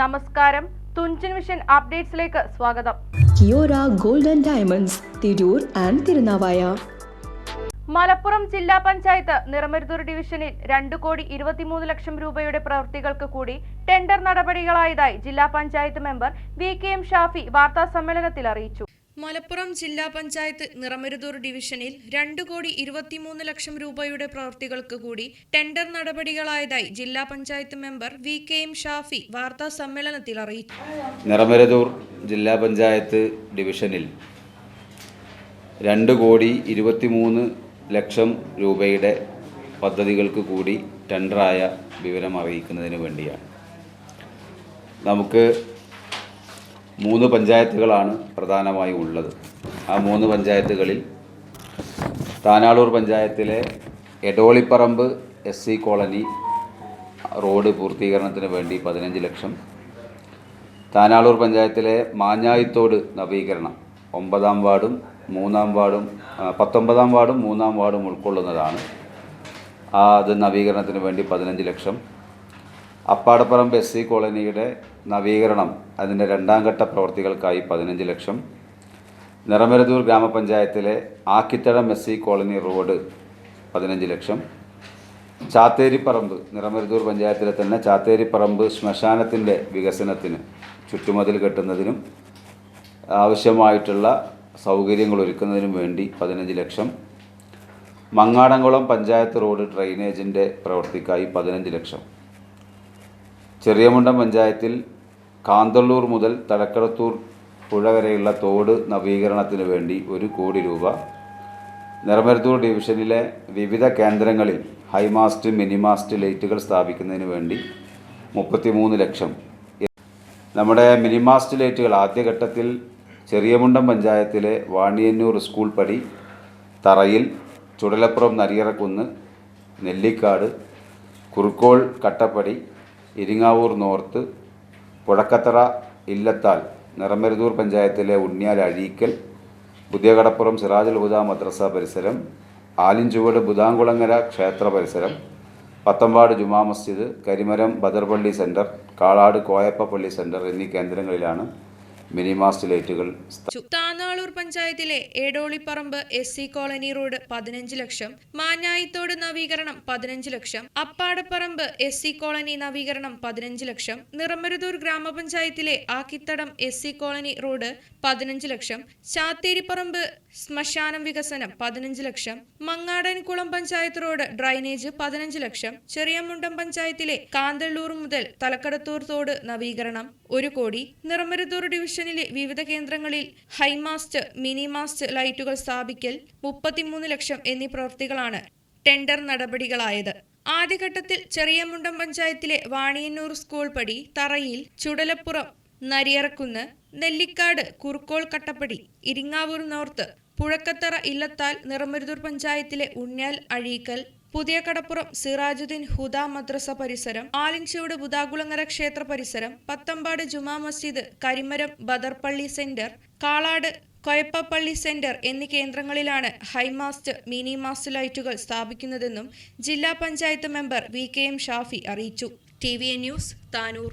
നമസ്കാരം. തുഞ്ചൻ മിഷൻ അപ്ഡേറ്റ്സിലേക്ക് സ്വാഗതം. Kiyora golden diamonds Tirur and Tirunavaya. Malappuram ജില്ലാ പഞ്ചായത്ത് നിറമരുതൂർ ഡിവിഷനിൽ രണ്ടു കോടി ഇരുപത്തിമൂന്ന് ലക്ഷം രൂപയുടെ പ്രവൃത്തികൾക്ക് കൂടി ടെൻഡർ നടപടികളായതായി ജില്ലാ panchayat member V K M Shafi വാർത്താ സമ്മേളനത്തിൽ അറിയിച്ചു. മലപ്പുറം ജില്ലാ പഞ്ചായത്ത് നിറമരുതൂർ ഡിവിഷനിൽ രണ്ട് കോടി ഇരുപത്തിമൂന്ന് ലക്ഷം രൂപയുടെ പ്രവൃത്തികൾക്ക് കൂടി ടെൻഡർ നടപടികളായതായി ജില്ലാ panchayat member V K M Shafi വാർത്താ സമ്മേളനത്തിൽ അറിയിച്ചു. നിറമരുതൂർ ജില്ലാ പഞ്ചായത്ത് ഡിവിഷനിൽ രണ്ട് കോടി ഇരുപത്തിമൂന്ന് ലക്ഷം രൂപയുടെ പദ്ധതികൾക്ക് കൂടി ടെൻഡറായ വിവരം അറിയിക്കുന്നതിന് വേണ്ടിയാണ്. നമുക്ക് മൂന്ന് പഞ്ചായത്തുകളാണ് പ്രധാനമായും ഉള്ളത്. ആ മൂന്ന് പഞ്ചായത്തുകളിൽ താനാളൂർ പഞ്ചായത്തിലെ Edolipparamb S C colony road പൂർത്തീകരണത്തിന് വേണ്ടി പതിനഞ്ച് ലക്ഷം. താനാളൂർ പഞ്ചായത്തിലെ മാഞ്ഞായിത്തോട് നവീകരണം ഒമ്പതാം വാർഡും മൂന്നാം വാർഡും പത്തൊമ്പതാം വാർഡും മൂന്നാം വാർഡും ഉൾക്കൊള്ളുന്നതാണ്. അത് നവീകരണത്തിന് വേണ്ടി പതിനഞ്ച് ലക്ഷം. അപ്പാടപ്പറമ്പ് എസ് സി കോളനിയുടെ നവീകരണം അതിന്റെ രണ്ടാം ഘട്ട പ്രവർത്തികൾക്കായി പതിനഞ്ച് ലക്ഷം. നിറമരതൂർ ഗ്രാമപഞ്ചായത്തിലെ Akkithadam S C colony road പതിനഞ്ച് ലക്ഷം. ചാത്തേരിപ്പറമ്പ് നിറമരുതൂർ പഞ്ചായത്തിലെ തന്നെ ചാത്തേരിപ്പറമ്പ് ശ്മശാനത്തിന്റെ വികസനത്തിന് ചുറ്റുമതിൽ കെട്ടുന്നതിനും ആവശ്യമായിട്ടുള്ള സൗകര്യങ്ങൾ ഒരുക്കുന്നതിനും വേണ്ടി പതിനഞ്ച് ലക്ഷം. മങ്ങാടംകുളം പഞ്ചായത്ത് റോഡ് ഡ്രെയിനേജിന്റെ പ്രവൃത്തിക്കായി പതിനഞ്ച് ലക്ഷം. ചെറിയമുണ്ടം പഞ്ചായത്തിൽ കാന്തള്ളൂർ മുതൽ തലക്കടത്തൂർ പുഴ വരെയുള്ള തോട് നവീകരണത്തിന് വേണ്ടി ഒരു കോടി രൂപ. നിറമരുത്തൂർ ഡിവിഷനിലെ വിവിധ കേന്ദ്രങ്ങളിൽ ഹൈമാസ്റ്റ് മിനിമാസ്റ്റ് ലൈറ്റുകൾ സ്ഥാപിക്കുന്നതിന് വേണ്ടി മുപ്പത്തിമൂന്ന് ലക്ഷം. നമ്മുടെ മിനിമാസ്റ്റ് ലൈറ്റുകൾ ആദ്യഘട്ടത്തിൽ ചെറിയമുണ്ടം പഞ്ചായത്തിലെ വാണിയന്നൂർ സ്കൂൾ പടി തറയിൽ ചുടലപ്പുറം നരിയറക്കുന്ന് നെല്ലിക്കാട് കുറുക്കോൾ കട്ടപ്പടി ഇരിങ്ങാവൂർ നോർത്ത് പുഴക്കത്തറ ഇല്ലത്താൽ നിറമരുതൂർ പഞ്ചായത്തിലെ ഉണ്ണിയാൽ അഴീക്കൽ പുതിയ കടപ്പുറം സിറാജുൽ ഹുദ മദ്രസ പരിസരം ആലിഞ്ചുവട് ബുധാങ്കുളങ്ങര ക്ഷേത്ര പരിസരം പത്തമ്പാട് ജുമാ മസ്ജിദ് കരിമരം ബദർപള്ളി സെന്റർ കാളാട് കോയപ്പ പള്ളി സെന്റർ എന്നീ കേന്ദ്രങ്ങളിലാണ് താനാളൂർ പഞ്ചായത്തിലെ Edolipparamb S C colony road പതിനഞ്ച് ലക്ഷം മാഞ്ഞായിത്തോട് നവീകരണം പതിനഞ്ച് lakh Appadaparamb S C colony നവീകരണം പതിനഞ്ച് ലക്ഷം നിറമരുതൂർ ഗ്രാമപഞ്ചായത്തിലെ Akkithadam S C colony road പതിനഞ്ച് ലക്ഷം ചാത്തേരിപ്പറമ്പ് ശ്മശാനം വികസനം പതിനഞ്ച് ലക്ഷം മങ്ങാടൻകുളം പഞ്ചായത്ത് റോഡ് ഡ്രൈനേജ് പതിനഞ്ച് ലക്ഷം ചെറിയമുണ്ടം പഞ്ചായത്തിലെ കാന്തള്ളൂർ മുതൽ തലക്കടത്തൂർ തോട് നവീകരണം ഒരു കോടി നിറമരുതൂർ ഡിവിഷനിലെ വിവിധ കേന്ദ്രങ്ങളിൽ ഹൈമാസ്റ്റ് മിനിമാസ്റ്റ് ലൈറ്റുകൾ സ്ഥാപിക്കൽ മുപ്പത്തിമൂന്ന് ലക്ഷം എന്നീ പ്രവൃത്തികളാണ് ടെൻഡർ നടപടികളായത്. ആദ്യഘട്ടത്തിൽ ചെറിയമുണ്ടം പഞ്ചായത്തിലെ വാണിയന്നൂർ സ്കൂൾ പടി തറയിൽ ചുടലപ്പുറം നരിയറക്കുന്ന് നെല്ലിക്കാട് കുറുക്കോൾ കട്ടപ്പടി ഇരിങ്ങാവൂർ നോർത്ത് പുഴക്കത്തറ ഇല്ലത്താൽ നിറമരുതൂർ പഞ്ചായത്തിലെ ഉണ്യാൽ അഴീക്കൽ പുതിയ കടപ്പുറം സിറാജുദ്ദീൻ ഹുദ മദ്രസ പരിസരം ആലിൻചുവട് ബുദാകുളങ്ങര ക്ഷേത്ര പരിസരം പത്തമ്പാട് ജുമാ മസ്ജിദ് കരിമരം ബദർപള്ളി സെന്റർ കാളാട് കൊയപ്പപ്പള്ളി സെന്റർ എന്നീ കേന്ദ്രങ്ങളിലാണ് ഹൈമാസ്റ്റ് മിനി മാസ്റ്റ് ലൈറ്റുകൾ സ്ഥാപിക്കുന്നതെന്നും ജില്ലാ panchayat member V K M Shafi അറിയിച്ചു. T V A news Tanur.